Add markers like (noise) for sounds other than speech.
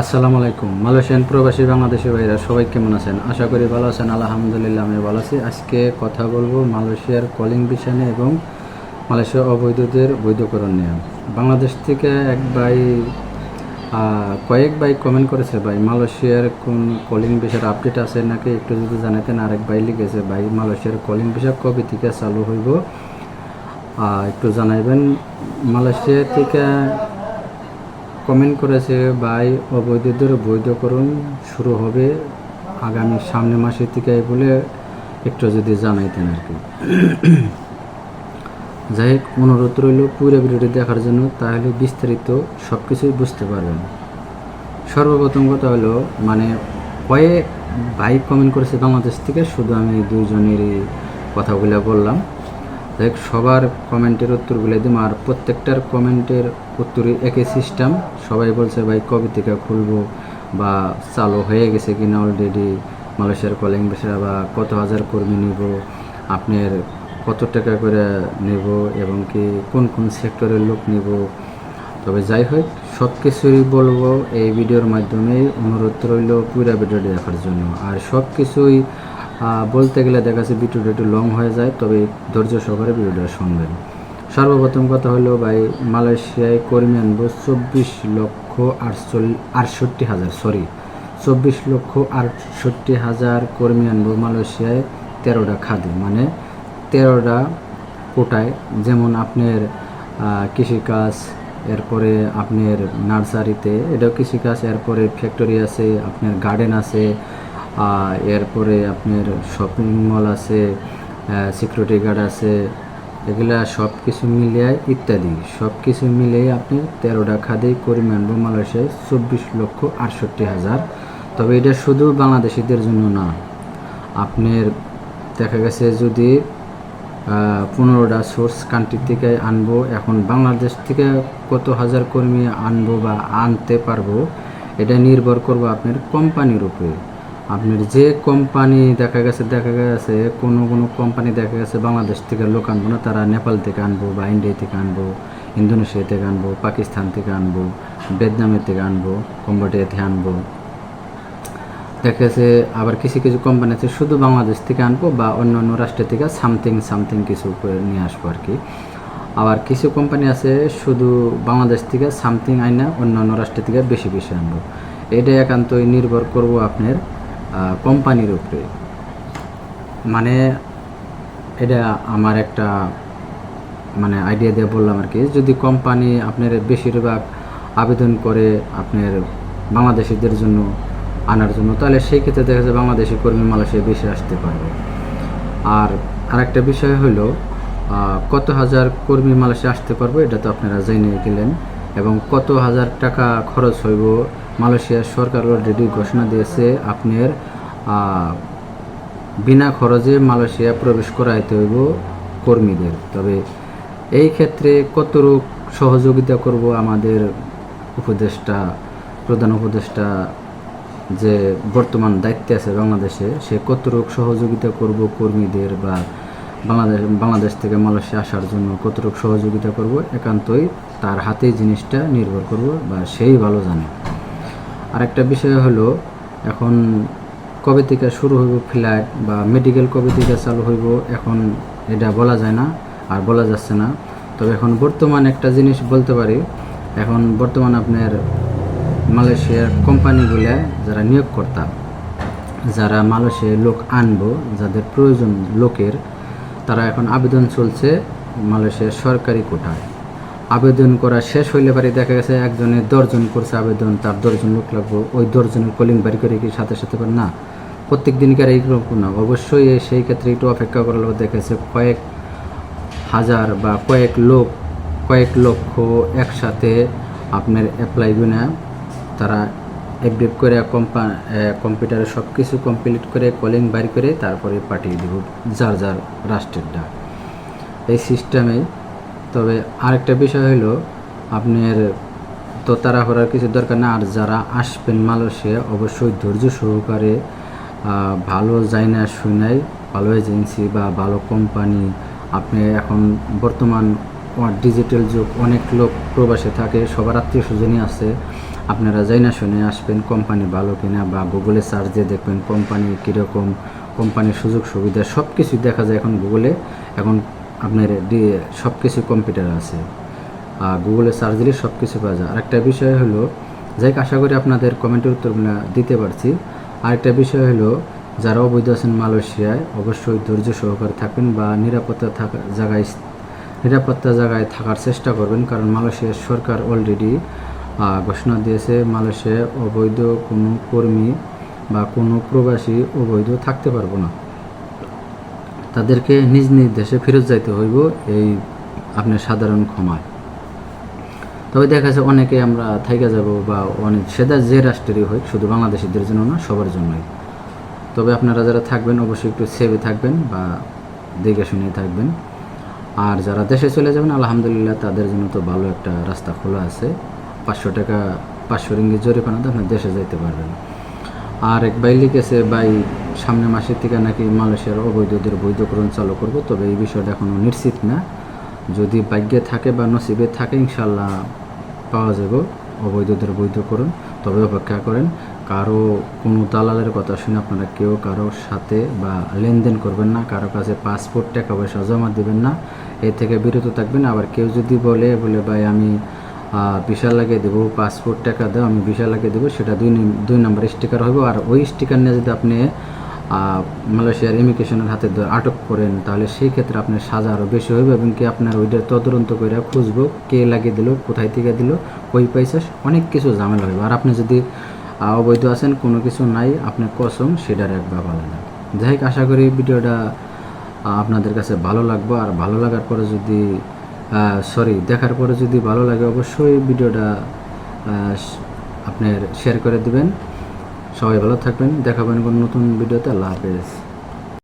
আসসালামু আলাইকুম। মালয়েশিয়ান প্রবাসী বাংলাদেশি ভাইরা সবাই কেমন আছেন? আশা করি ভালো আছেন। আলহামদুলিল্লাহ আমি ভালো আছি। আজকে কথা বলব মালয়েশিয়ার কলিং বিষয় নিয়ে এবং মালয়েশিয়া অবৈধদের বৈধকরণ নিয়ে। বাংলাদেশ থেকে এক ভাই কয়েক ভাই কমেন্ট করেছে, ভাই, মালয়েশিয়ার কোন কলিং বিষয়ের আপডেট আছে নাকি? একটু যদি জানাতেন, আরেক ভাই লিখেছে, ভাই, মালয়েশিয়ার কলিং বিষয় কবে থেকে চালু হইব? একটু জানাইবেন। মালয়েশিয়া থেকে কমেন্ট করেছে, ভাই, অবৈধদের বৈধকরণ শুরু হবে আগামী সামনে মাসের থেকে বলে একটু যদি জানাইতেন আর কি। (clears throat) যাই হোক, অনুরোধ রইল পুরো ভিডিওটি দেখার জন্য, তাহলে বিস্তারিত সব কিছুই বুঝতে পারবেন। সর্বপ্রথম কথা হলো মানে কয়েক ভাই কমেন্ট করেছে বাংলাদেশ থেকে, শুধু আমি দুইজনেরই কথাগুলো বললাম। দেখ, সবার কমেন্টের উত্তরগুলো দিম, আর প্রত্যেকটার কমেন্টের উত্তরই একই সিস্টেম সবাই বলছে, ভাই, কবে থেকে খুলবো বা চালু হয়ে গেছে কিনা অলরেডি মালয়েশিয়ার কলিং বেসরা বা কত হাজার কর্মী নিব? আপনার কত টাকা করে নেব এবং কি কোন কোন সেক্টরের লোক নিব? তবে যাই হোক সব কিছুই বলব, এই ভিডিওর মাধ্যমে অনুরোধ রইল পুরা ভিডিওটি দেখার জন্য। আর সব কিছুই বলতে গেলে দেখা যাচ্ছে ভিডিওটা একটু লং হয়ে যায়, তবে ধৈর্য সহকারে ভিডিওটা শুনবেন। সর্বপ্রথম কথা হলো ভাই, মালয়েশিয়ায় কর্মী আনব চব্বিশ লক্ষ আটচল্লিশ আটষট্টি হাজার সরি চব্বিশ লক্ষ আটষট্টি হাজার কর্মী আনব মালয়েশিয়ায় তেরোটা খাদি মানে তেরোটা কোটায়। যেমন আপনার কৃষিকাজ, এরপরে আপনার নার্সারিতে, এটাও কৃষিকাজ, এরপরে ফ্যাক্টরি আছে, আপনার গার্ডেন আছে এরপরে আপনার শপিং মল আছে সিকিউরিটি গার্ড আছে, এগুলা সব কিছু মিলিয়ে ইত্যাদি। সব কিছু মিলিয়ে আপনি তেরোটা খাদে কর্মী আনব মালয়েশিয়ায় চব্বিশ লক্ষ আটষট্টি হাজার। তবে এটা শুধু বাংলাদেশিদের জন্য না। আপনার দেখা গেছে যদি পনেরোটা সোর্স কান্ট্রি থেকে আনব, এখন বাংলাদেশ থেকে কত হাজার কর্মী আনব বা আনতে পারব, এটা নির্ভর করব আপনার কোম্পানির উপরে। আপনার যে কোম্পানি দেখা গেছে দেখা গেছে, কোনো কোনো কোম্পানি দেখা গেছে, বাংলাদেশ থেকে লোক আনব না, তারা নেপাল থেকে আনব বা ইন্ডিয়া থেকে আনব, ইন্দোনেশিয়া থেকে আনব, পাকিস্তান থেকে আনব ভিয়েতনামের থেকে আনব, কম্বোডিয়া থেকে আনব। দেখা গেছে আবার কিছু কিছু কোম্পানি আছে, শুধু বাংলাদেশ থেকে আনব বা অন্য অন্য রাষ্ট্র থেকে সামথিং সামথিং কিছু করে নিয়ে আসব আর কি। আবার কিছু কোম্পানি আছে, শুধু বাংলাদেশ থেকে সামথিং আইনা, অন্য অন্য রাষ্ট্র থেকে বেশি বেশি আনব। এটা একান্তই নির্ভর করব আপনার কোম্পানির উপরে। মানে এটা আমার একটা মানে আইডিয়া দিয়ে বললাম আর কি, যদি কোম্পানি আপনার বেশিরভাগ আবেদন করে আপনার বাংলাদেশিদের জন্য আনার জন্য, তাহলে সেই ক্ষেত্রে দেখা যায় বাংলাদেশি কর্মী মালয়েশিয়া বেশি আসতে পারবে। আর আরেকটা বিষয় হলো কত হাজার কর্মী মালয়েশিয়া আসতে পারবে, এটা তো আপনারা জেনে গেলেন, এবং কত হাজার টাকা খরচ হইব মালয়েশিয়ার সরকার অলরেডি ঘোষণা দিয়েছে আপনার বিনা খরচে মালয়েশিয়া প্রবেশ করাইতে হইব কর্মীদের। তবে এই ক্ষেত্রে কতটুক সহযোগিতা করব আমাদের উপদেষ্টা, প্রধান উপদেষ্টা যে বর্তমান দায়িত্বে আছে বাংলাদেশে, সে কতটুক সহযোগিতা করব কর্মীদের বা বাংলাদেশ বাংলাদেশ থেকে মালয়েশিয়া আসার জন্য কতটুক সহযোগিতা করব একান্তই তার হাতেই জিনিসটা নির্ভর করব বা সেই ভালো জানে। আরেকটা বিষয় হলো, এখন কবে থেকে শুরু হইব ফ্লাইট বা মেডিকেল কবে থেকে চালু হইব, এখন এটা বলা যায় না আর বলা যাচ্ছে না। তবে এখন বর্তমান একটা জিনিস বলতে পারি, এখন বর্তমান আপনার মালয়েশিয়ার কোম্পানিগুলো যারা নিয়োগকর্তা, যারা মালয়েশিয়ায় লোক আনব, যাদের প্রয়োজন লোকের, তারা এখন আবেদন চলছে মালয়েশিয়ার সরকারি কোটায়। আবেদন করা শেষ হইলে পারে দেখা গেছে একজনে দশজন করছে আবেদন, তার দশজন লোক লাগবো। ওই দশজনের কলিং বাড়ি করে কি সাথে সাথে পারে না। প্রত্যেক দিনকার এইরকম না? অবশ্যই সেই ক্ষেত্রে একটু অপেক্ষা পর দেখা গেছে। কয়েক হাজার বা কয়েক লোক, কয়েক লক্ষ একসাথে আপনার অ্যাপ্লাই গুনা তারা এপডেট করে কম্পা কম্পিউটারে সব কিছু কমপ্লিট করে কলিং বাড়ি করে তারপরে পাঠিয়ে দেব। যার যার রাষ্ট্রের ডাক। এই সিস্টেমে তবে আরেকটা বিষয় হলো আপনার তো তাড়াহুড়ার কিছু দরকার না, আর যারা আসবেন মালয়েশিয়া, অবশ্যই ধৈর্য সহকারে ভালো যায় না শুনাই ভালো এজেন্সি বা ভালো কোম্পানি। আপনি এখন বর্তমান ডিজিটাল যুগ, অনেক লোক প্রবাসে থাকে, সবার আত্মীয় স্বজনই আছে। আপনারা যাই না শুনে আসবেন কোম্পানি ভালো কিনা বা গুগলে সার্চ দিয়ে দেখবেন কোম্পানি কীরকম, কোম্পানির সুযোগ সুবিধা সব কিছুই দেখা যায় এখন গুগলে এখন আপনার সব কিছু কম্পিউটার আছে। গুগলে সার্চ দিলে সব কিছু পাওয়া যায়। আরেকটা বিষয় হলো, যাই আশা করি আপনাদের কমেন্টের উত্তরগুলো দিতে পারছি। আরেকটা বিষয় হলো, যারা অবৈধ আছেন মালয়েশিয়ায়, অবশ্যই ধৈর্য সহকারে থাকবেন বা নিরাপত্তা থাকা জায়গায়, নিরাপত্তা জায়গায় থাকার চেষ্টা করবেন। কারণ মালয়েশিয়ার সরকার অলরেডি ঘোষণা দিয়েছে মালয়েশিয়ায় অবৈধ কোনো কর্মী বা কোনো প্রবাসী অবৈধ থাকতে পারব না। তাদেরকে নিজ নিজ দেশে ফেরত যাইতে হইব, এই আপনার সাধারণ ক্ষমায়। তবে দেখা যাচ্ছে অনেকে আমরা থাইকা যাব বা অনেক সেটা যে রাষ্ট্রেরই হোক, শুধু বাংলাদেশিদের জন্য না, সবার জন্যই। তবে আপনারা যারা থাকবেন, অবশ্যই একটু সেভে থাকবেন বা দেখে শুনে থাকবেন। আর যারা দেশে চলে যাবেন, আলহামদুলিল্লাহ তাদের জন্য তো ভালো একটা রাস্তা খোলা আছে। পাঁচশো টাকা পাঁচশো রিঙ্গি জরিমানাতে আপনি দেশে যাইতে পারবেন। আর এক ভাই লিখেছে, ভাই সামনে মাসের থেকে নাকি মালয়েশিয়ার অবৈধদের বৈধকরণ চালু করব, তবে এই বিষয়টা এখনও নিশ্চিত না। যদি ভাগ্যে থাকে বা নসিবে থাকে ইনশাল্লাহ পাওয়া যাবে অবৈধদের বৈধকরণ তবে অপেক্ষা করেন, কারও কোনো দালালের কথা শুনে আপনারা কেউ কারোর সাথে বা লেনদেন করবেন না, কারও কাছে পাসপোর্ট, টাকা পয়সা জমা দেবেন না। এ থেকে বিরত থাকবেন। আবার কেউ যদি বলে বলে, ভাই, আমি ভিসা লাগিয়ে দেবো, পাসপোর্ট টাকা দাও, আমি ভিসা লাগিয়ে দেবো, সেটা দুই দুই নম্বর স্টিকার হবে আর ওই স্টিকার নিয়ে যদি আপনি মালয়েশিয়ার ইমিগ্রেশনের হাতে ধরে আটক করেন, তাহলে সেই ক্ষেত্রে আপনার সাজা আরও বেশি হবে এবং কি আপনার ওইটা তদন্ত করে খুঁজবো, কে লাগিয়ে দিল, কোথায় থেকে দিল, কই পয়সা অনেক কিছু ঝামেলা হবে আর আপনি যদি অবৈধ আছেন, কোনো কিছু নাই, আপনার কসম, সেটার একবার ভালো না। যাই হোক, আশা করি ভিডিওটা আপনাদের কাছে ভালো লাগবে। আর ভালো লাগার পরে যদি সরি দেখার পরে যদি ভালো লাগে, অবশ্যই ভিডিওটা আপনার শেয়ার করে দিবেন। সবাই ভালো থাকবেন দেখাবেন কোনো নতুন ভিডিওতে আল্লাহ হাফেজ।